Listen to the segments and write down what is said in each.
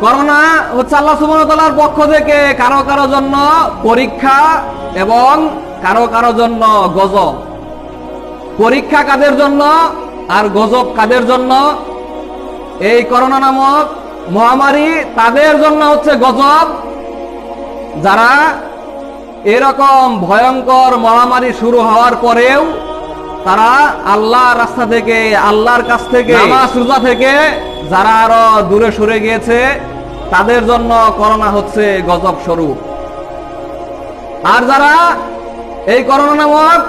Corona হচ্ছে আল্লাহ সুবহানাহু পক্ষ থেকে কারও কারও জন্য পরীক্ষা এবং কারও কারও জন্য গজব। পরীক্ষা কাদের জন্য আর গজব কাদের জন্য? এই করোনা নামক মহামারী তাদের জন্য হচ্ছে গজব। যারা এরকম ভয়ঙ্কর মহামারী শুরু হওয়ার পরেও তারা আল্লাহ রাস্তা থেকে আল্লাহর কাছ থেকে নামাজ। রোজা থেকে যারা আরও দূরে সরে গিয়েছে তাদের জন্য করোনা হচ্ছে গজব স্বরূপ। আর যারা এই করোনা নামক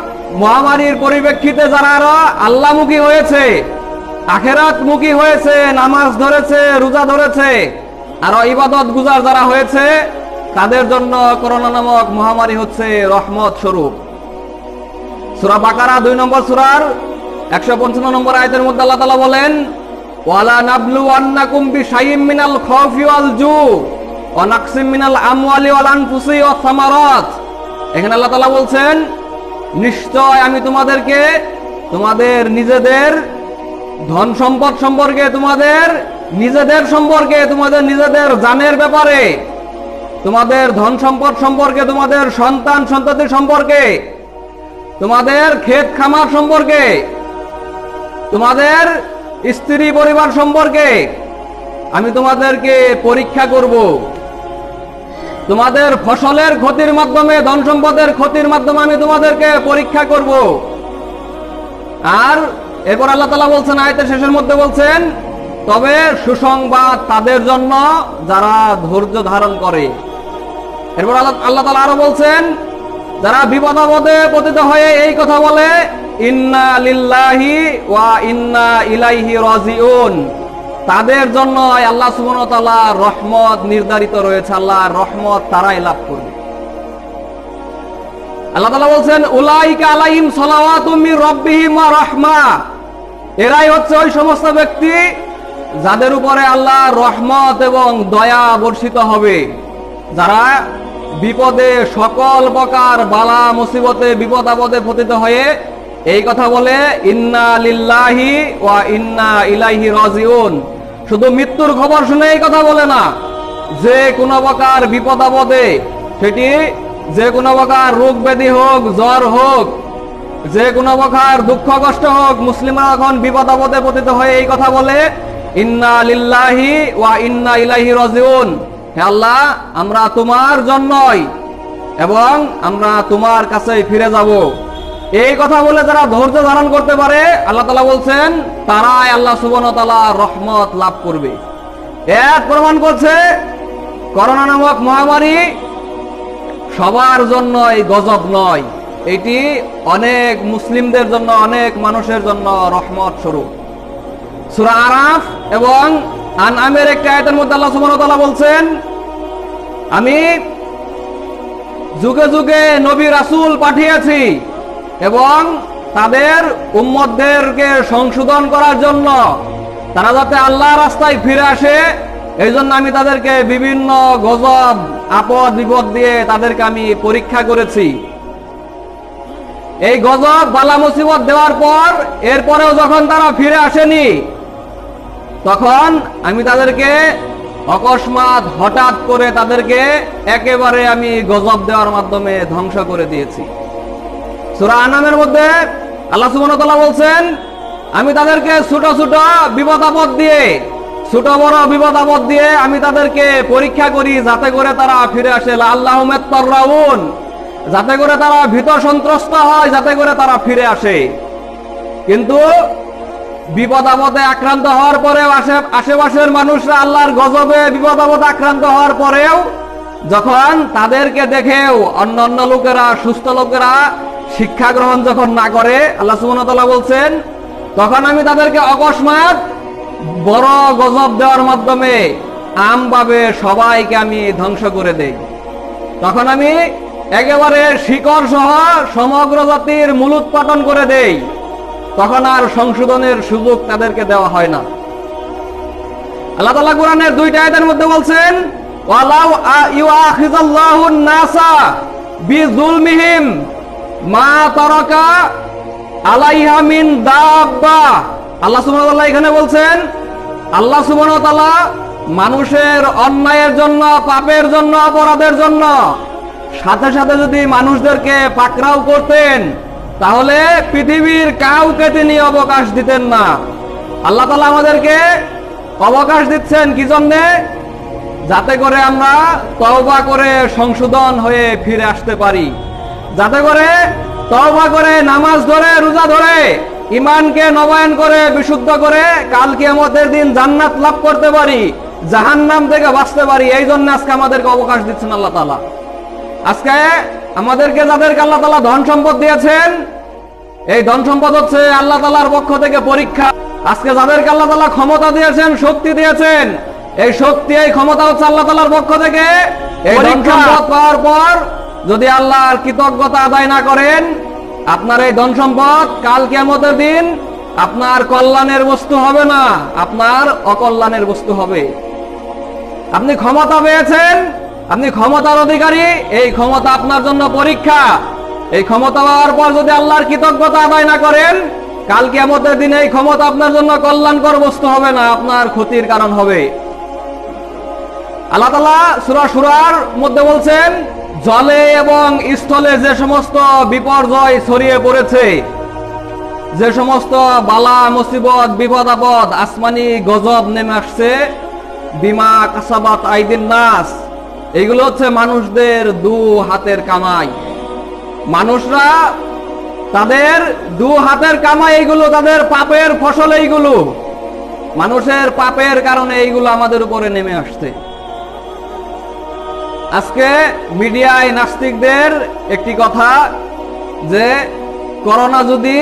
মহামারীর পরিপ্রেক্ষিতে যারা আরও আল্লাহমুখী হয়েছে আখেরাত মুখী হয়েছে নামাজ ধরেছে রোজা ধরেছে আরও ইবাদত গুজার যারা হয়েছে তাদের জন্য করোনা নামক মহামারী হচ্ছে রহমত স্বরূপ। সুরা বাকারা দুই নম্বর সুরার একশো পঞ্চান্ন নম্বর আয়তের মধ্যে আল্লাহ তালা বলেন, ওয়ালা নাবলু আন্নাকুম বিশাইম মিনাল খাউফি ওয়াল জু ওয়া মিনাল আমওয়ালি ওয়াল আনফুসি ওয়াস সামারাত। এখানে আল্লাহ তাআলা বলছেন, নিশ্চয় আমি তোমাদেরকে, তোমাদের নিজেদের ধন সম্পদ সম্পর্কে, তোমাদের নিজেদের সম্পর্কে, তোমাদের নিজেদের জানের ব্যাপারে, তোমাদের ধন সম্পদ সম্পর্কে, তোমাদের সন্তান সন্ততি সম্পর্কে তোমাদের ক্ষেত খামার সম্পর্কে, তোমাদের স্ত্রী পরিবার সম্পর্কে আমি তোমাদেরকে পরীক্ষা করব। তোমাদের ফসলের ক্ষতির মাধ্যমে, ধন সম্পদের ক্ষতির মাধ্যমে আমি তোমাদেরকে পরীক্ষা করব। আর এরপর আল্লাহ তালা বলছেন, আয়তের শেষের মধ্যে বলছেন, তবে সুসংবাদ তাদের জন্য যারা ধৈর্য ধারণ করে। এরপর আল্লাহ তালা আরও বলছেন যারা বিপদাবদে পতিত হয়ে এই কথা বলে, ইন্না লিল্লাহি ওয়া ইন্না ইলাইহি রাজিউন। তাদের জন্য আল্লাহ সুবহানাহু ওয়া তাআলার রহমত নির্ধারিত রয়েছে। আল্লাহর রহমত তারাই লাভ করবে। আল্লাহ তাআলা বলছেন, উলাইকা আলাইহিম সালাওয়াতুম মির রাব্বিহিম ওয়া রাহমা। এরাই হচ্ছে ওই সমস্ত ব্যক্তি যাদের উপরে আল্লাহর রহমত এবং দয়া বর্ষিত হবে। যারা বিপদে সকল প্রকার বালা মুসিবতে বিপদ আপদে পতিত হয়ে এই কথা বলে, ইন্না লিল্লাহি ওয়া ইন্না ইলাইহি রাজিউন। শুধু মৃত্যুর খবর শুনে এই কথা বলে না, যে কোনো প্রকার বিপদ আপদে সেটি যে কোনো প্রকার রোগ ব্যাধি হোক, জ্বর হোক, যে কোনো প্রকার দুঃখ কষ্ট হোক, মুসলিমরা এখন বিপদ আপদে পতিত হয়ে এই কথা বলে, ইন্না লিল্লাহি ওয়া ইন্না ইলাইহি রাজিউন। হে আল্লাহ, আমরা তোমার জন্যই এবং আমরা তোমার কাছে ফিরে যাব। এই কথা বলে যারা ধৈর্য ধারণ করতে পারে, আল্লাহ তালা বলছেন, তারাই আল্লাহ সুবন তালা রহমত লাভ করবে। এক প্রমাণ করছে করোনা নামক মহামারী সবার জন্যই গজব নয়। এটি অনেক মুসলিমদের জন্য, অনেক মানুষের জন্য রহমত স্বরূপ। সুরা আরাফ এবং আন আমের একটি আয়তের মধ্যে আল্লাহ ওয়া বলছেন, আমি যুগে যুগে নবী রাসুল পাঠিয়েছি এবং তাদের উম্মতদেরকে সংশোধন করার জন্য তারা যাতে আল্লাহ রাস্তায় ফিরে আসে এই জন্য আমি তাদেরকে বিভিন্ন গজব, আপদ, বিপদ দিয়ে তাদেরকে আমি পরীক্ষা করেছি। এই গজব, বালা মুসিবত দেওয়ার পর, এরপরেও যখন তারা ফিরে আসেনি তখন আমি তাদেরকে অকস্মাৎ হঠাৎ করে তাদেরকে একেবারে আমি গজব দেওয়ার মাধ্যমে ধ্বংস করে দিয়েছি। সুরা আনামের মধ্যে আল্লাহ তাআলা বলছেন, আমি তাদেরকে ছোট ছোট বিপদ আপদ দিয়ে, ছোট বড় বিপদ আপদ দিয়ে আমি তাদেরকে পরীক্ষা করি যাতে করে তারা ফিরে আসে। আল্লাহ তর্রাউন যাতে করে তারা ভীত সন্ত্রস্ত হয়, যাতে করে তারা ফিরে আসে। কিন্তু বিপদ আপদে আক্রান্ত হওয়ার পরেও আশে- আশেপাশের মানুষরা আল্লাহর গজবে বিপদ আপদে আক্রান্ত হওয়ার পরেও যখন তাদেরকে দেখেও অন্য অন্য লোকেরা, সুস্থ লোকেরা শিক্ষা গ্রহণ যখন না করে, আল্লাহ সুবহানাহু বলছেন, তখন আমি তাদেরকে অকস্মাৎ বড় গজব দেওয়ার মাধ্যমে আমভাবে সবাইকে আমি ধ্বংস করে দেই। তখন আমি একেবারে শিকড় সহ সমগ্র জাতির মূলোৎপাটন করে দেই। তখন আর সংশোধনের সুযোগ তাদেরকে দেওয়া হয় না। আল্লাহ তাআলা কোরআনের দুইটা আয়াতের মধ্যে বলছেন মিন মানুষের অন্যায়ের জন্য, পাপের জন্য, অপরাধের জন্য সাথে সাথে যদি মানুষদেরকে পাকড়াও করতেন তাহলে পৃথিবীর কাউকে তিনি অবকাশ দিতেন না। আল্লাহ তালা আমাদেরকে অবকাশ দিচ্ছেন কি জন্যে? যাতে করে আমরা তওবা করে সংশোধন হয়ে ফিরে আসতে পারি। যাতে করে তওবা করে নামাজ ধরে, রোজা ধরে ইমানকে নবায়ন করে, বিশুদ্ধ করে কাল কিয়ামতের দিন জান্নাত লাভ করতে পারি, জাহান্নাম থেকে বাঁচতে পারি, এই জন্য আজকে আমাদেরকে অবকাশ দিচ্ছেন আল্লাহ তালা আজকে আমাদেরকে যাদেরকে আল্লাহ তালা ধন সম্পদ দিয়েছেন এই ধন সম্পদ হচ্ছে আল্লাহ তালার পক্ষ থেকে পরীক্ষা। আজকে যাদেরকে আল্লাহ তালা ক্ষমতা দিয়েছেন শক্তি দিয়েছেন এই শক্তি এই ক্ষমতা হচ্ছে আল্লাহ তালার পক্ষ থেকে। এই ধন সম্পদ পাওয়ার পর যদি আল্লাহর কৃতজ্ঞতা আদায় না করেন আপনার এই ধন সম্পদ কাল কেমতের দিন আপনার কল্যাণের বস্তু হবে না আপনার অকল্যাণের বস্তু হবে। আপনি ক্ষমতা পেয়েছেন আপনি ক্ষমতার অধিকারী, এই ক্ষমতা আপনার জন্য পরীক্ষা। এই ক্ষমতা পাওয়ার পর যদি আল্লাহর কৃতজ্ঞতা আদায় না করেন, কাল কিয়ামতের দিনে এই ক্ষমতা আপনার জন্য কল্যাণকর বস্তু হবে না, আপনার ক্ষতির কারণ হবে। আল্লাহ তালা সুরা সুরার মধ্যে বলছেন, জলে এবং স্থলে যে সমস্ত বিপর্যয় ছড়িয়ে পড়েছে, যে সমস্ত বালা, মুসিবত বিপদ আপদ আসমানি গজব নেমে আসছে, বিমা কাসাবাত আইদিন নাস। এগুলো হচ্ছে মানুষদের দু হাতের কামাই। মানুষরা তাদের দু হাতের কামাই এইগুলো, তাদের পাপের ফসল এইগুলো। মানুষের পাপের কারণে এইগুলো আমাদের উপরে নেমে আসছে। আজকে মিডিয়ায় নাস্তিকদের একটি কথা যে, করোনা যদি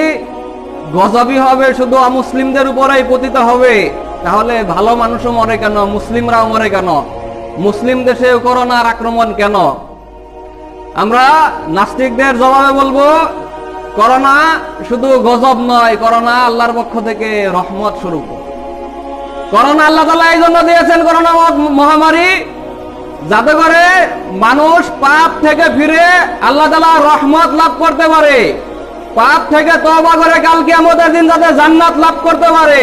গজবই হবে, শুধু অমুসলিমদের উপরেই পতিত হবে, তাহলে ভালো মানুষও মরে কেন? মুসলিমরাও মরে কেন? মুসলিম দেশে করোনার আক্রমণ কেন? আমরা নাস্তিকদের জবাবে বলব, করোনা শুধু গজব নয়, করোনা আল্লাহর পক্ষ থেকে রহমত স্বরূপ। করোনা আল্লাহ তালা এই জন্য দিয়েছেন করোনা মহামারী, যাতে করে মানুষ পাপ থেকে ফিরে আল্লাহ তালা রহমত লাভ করতে পারে। পাপ থেকে তবা করে কালকে আমাদের দিন যাতে জান্নাত লাভ করতে পারে।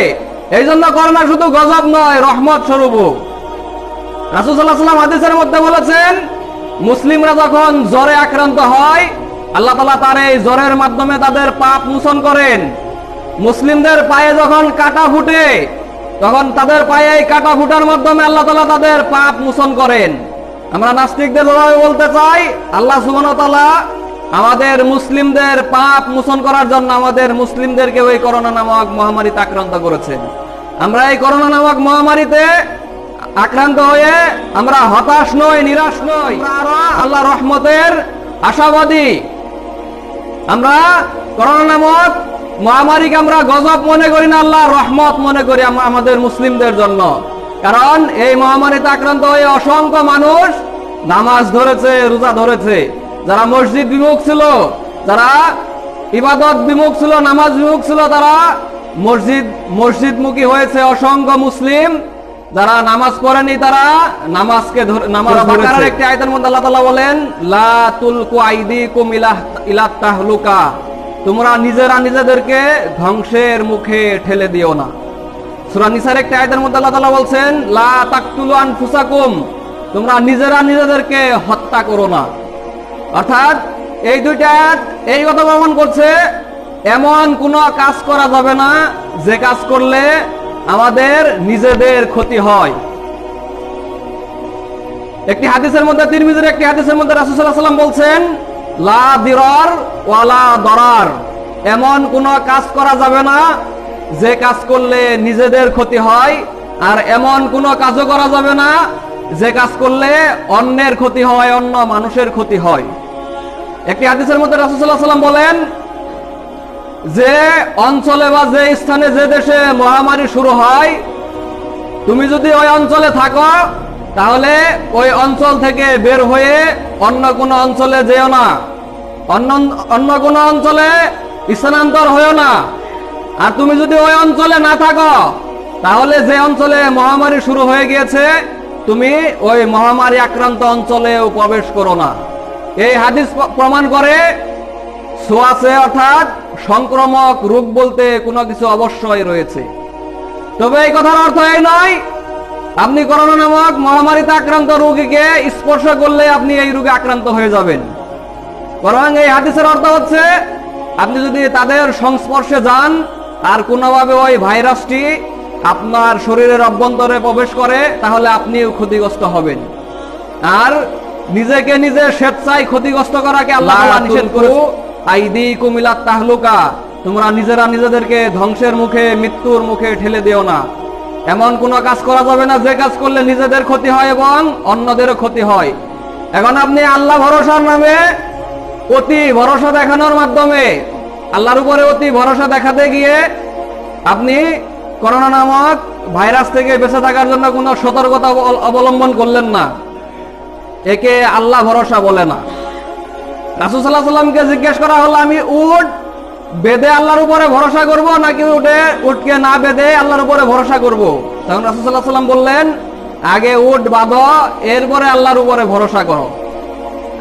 এই জন্য করোনা শুধু গজব নয়, রহমত স্বরূপ। রাসুসাল্লাহ সাল্লাম হাদিসের মধ্যে বলেছেন, মুসলিমরা যখন জ্বরে আক্রান্ত হয়, আল্লাহ তালা তার এই জ্বরের মাধ্যমে তাদের পাপ মোচন করেন। মুসলিমদের পায়ে যখন কাটা ফুটে, তখন তাদের পায়ে এই কাটা ফুটার মাধ্যমে আল্লাহ তালা তাদের পাপ মোচন করেন। আমরা নাস্তিকদের জবাবে বলতে চাই, আল্লাহ সুবহান আমাদের মুসলিমদের পাপ মোচন করার জন্য আমাদের মুসলিমদেরকে ওই করোনা নামক মহামারীতে আক্রান্ত করেছেন। আমরা এই করোনা নামক মহামারীতে আক্রান্ত হয়ে আমরা হতাশ নই, নিরাশ নই। আল্লাহ রহমতের আশাবাদী। আমরা করোনা নামক মহামারীকে আমরা গজব মনে করি না, আল্লাহ রহমত মনে করি আমাদের মুসলিমদের জন্য। কারণ এই মহামারীতে আক্রান্ত হয়ে অসংখ্য মানুষ নামাজ ধরেছে, রোজা ধরেছে। যারা মসজিদ বিমুখ ছিল, যারা ইবাদত বিমুখ ছিল, নামাজ বিমুখ ছিল, তারা মসজিদ, মসজিদমুখী হয়েছে অসংখ্য মুসলিম। যারা নামাজ পড়েনি তারা নামাজকে ধরে নামাজ বাকারার একটি আয়তের মধ্যে আল্লাহ তাআলা বলেন লা তুলকু আইদিকুম ইলা ইলা তাহলুকা। তোমরা নিজেরা নিজেদেরকে ধ্বংসের মুখে ঠেলে দিও না। সূরা নিসার একটি আয়াতের মধ্যে আল্লাহ তাআলা বলছেন লা তাকতুলু আনফুসাকুম। তোমরা নিজেরা নিজেদেরকে হত্যা করো না। অর্থাৎ এই দুইটা এই কথা প্রমাণ করছে এমন কোনো কাজ করা যাবে না যে কাজ করলে আমাদের নিজেদের ক্ষতি হয়। একটি হাদিসের মধ্যে, তিরমিজের একটি হাদিসের মধ্যে রাসূলুল্লাহ সাল্লাম বলছেন, লা দিরার ওয়ালা দরার। এমন কোন কাজ করা যাবে না, যে কাজ করলে নিজেদের ক্ষতি হয়, আর এমন কোন কাজও করা যাবে না, যে কাজ করলে অন্যের ক্ষতি হয়, অন্য মানুষের ক্ষতি হয়। একটি হাদিসের মধ্যে রাসূলুল্লাহ সাল্লাম বলেন যে অঞ্চলে বা যে স্থানে যে দেশে মহামারী শুরু হয়, তুমি যদি ওই অঞ্চলে থাকো, তাহলে ওই অঞ্চল থেকে বের হয়ে অন্য কোনো অঞ্চলে যেও না। অন্য অন্য কোনো অঞ্চলে স্থানান্তর হয়েও না। আর তুমি যদি ওই অঞ্চলে না থাকো, তাহলে যে অঞ্চলে মহামারী শুরু হয়ে গিয়েছে, তুমি ওই মহামারী আক্রান্ত অঞ্চলেও প্রবেশ করো না। এই হাদিস প্রমাণ করে সোয়াসে অর্থাৎ সংক্রমক রোগ বলতে কোনো কিছু অবশ্যই রয়েছে। তবে এই কথার অর্থ এই নয়, আপনি করোনা নামক মহামারীতে আক্রান্ত রোগীকে স্পর্শ করলে আপনি এই রোগে আক্রান্ত হয়ে যাবেন। বরং এই হাদিসের অর্থ হচ্ছে, আপনি যদি তাদের সংস্পর্শে যান, আর কোনোভাবে ওই ভাইরাসটি আপনার শরীরের অভ্যন্তরে প্রবেশ করে, তাহলে আপনিও ক্ষতিগ্রস্ত হবেন। আর নিজেকে নিজে স্বেচ্ছায় ক্ষতিগ্রস্ত করাকে আল্লাহ নিষেধ করু আইদি কুমিলাত তাহলুকা, তোমরা নিজেরা নিজেদেরকে ধ্বংসের মুখে, মৃত্যুর মুখে ঠেলে দিও না। এমন কোনো কাজ করা যাবে না, যে কাজ করলে নিজেদের ক্ষতি হয় এবং অন্যদেরও ক্ষতি হয়। এখন আপনি আল্লাহ ভরসার নামে অতি ভরসা দেখানোর মাধ্যমে, আল্লাহর উপরে অতি ভরসা দেখাতে গিয়ে আপনি করোনা নামক ভাইরাস থেকে বেঁচে থাকার জন্য কোনো সতর্কতা অবলম্বন করলেন না। একে আল্লাহ ভরসা বলে না। রাসুসাল্লাহ সাল্লামকে জিজ্ঞেস করা হলো, আমি উট বেদে আল্লাহর উপরে ভরসা করব নাকি উঠে উটকে না বেদে আল্লাহর উপরে ভরসা করব? তখন রাসুসাল্লাহ সাল্লাম বললেন, আগে উট বাঁধ, এরপরে আল্লাহর উপরে ভরসা করো।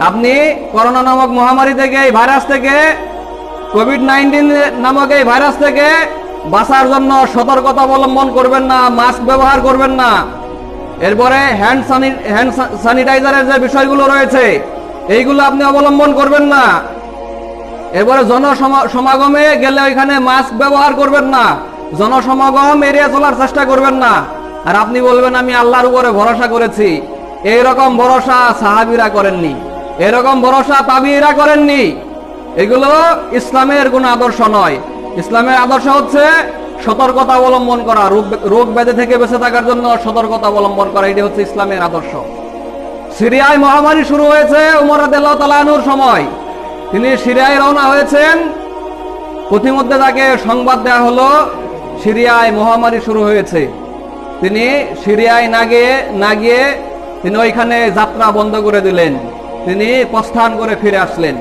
আপনি করোনা নামক মহামারী থেকে, এই ভাইরাস থেকে কোভিড নাইন্টিন নামক এই ভাইরাস থেকে বাঁচার জন্য সতর্কতা অবলম্বন করবেন না, মাস্ক ব্যবহার করবেন না। এরপরে হ্যান্ড হ্যান্ড স্যানিটাইজারের যে বিষয়গুলো রয়েছে এইগুলো আপনি অবলম্বন করবেন না। এরপরে জনসমাগমে গেলে ওইখানে মাস্ক ব্যবহার করবেন না। জনসমাগম এড়িয়ে চলার চেষ্টা করবেন না। আর আপনি বলবেন, আমি আল্লাহর উপরে ভরসা করেছি। এইরকম ভরসা সাহাবিরা করেননি। এরকম ভরসা তাবিরা করেননি। এগুলো ইসলামের কোনো আদর্শ নয়। ইসলামের আদর্শ হচ্ছে সতর্কতা অবলম্বন করা রোগ ব্যাধি থেকে বেঁচে থাকার জন্য সতর্কতা অবলম্বন করা। এটি হচ্ছে ইসলামের আদর্শ। সিরিয়ায় মহামারী শুরু হয়েছে উমর সময়। তিনি সিরিয়ায় রওনা হয়েছেন। প্রতিমধ্যে তাকে সংবাদ দেওয়া হলো, সিরিয়ায় মহামারী শুরু হয়েছে। তিনি সিরিয়ায় না গিয়ে না গিয়ে তিনি ওইখানে যাত্রা বন্ধ করে দিলেন। তিনি প্রস্থান করে ফিরে আসলেন।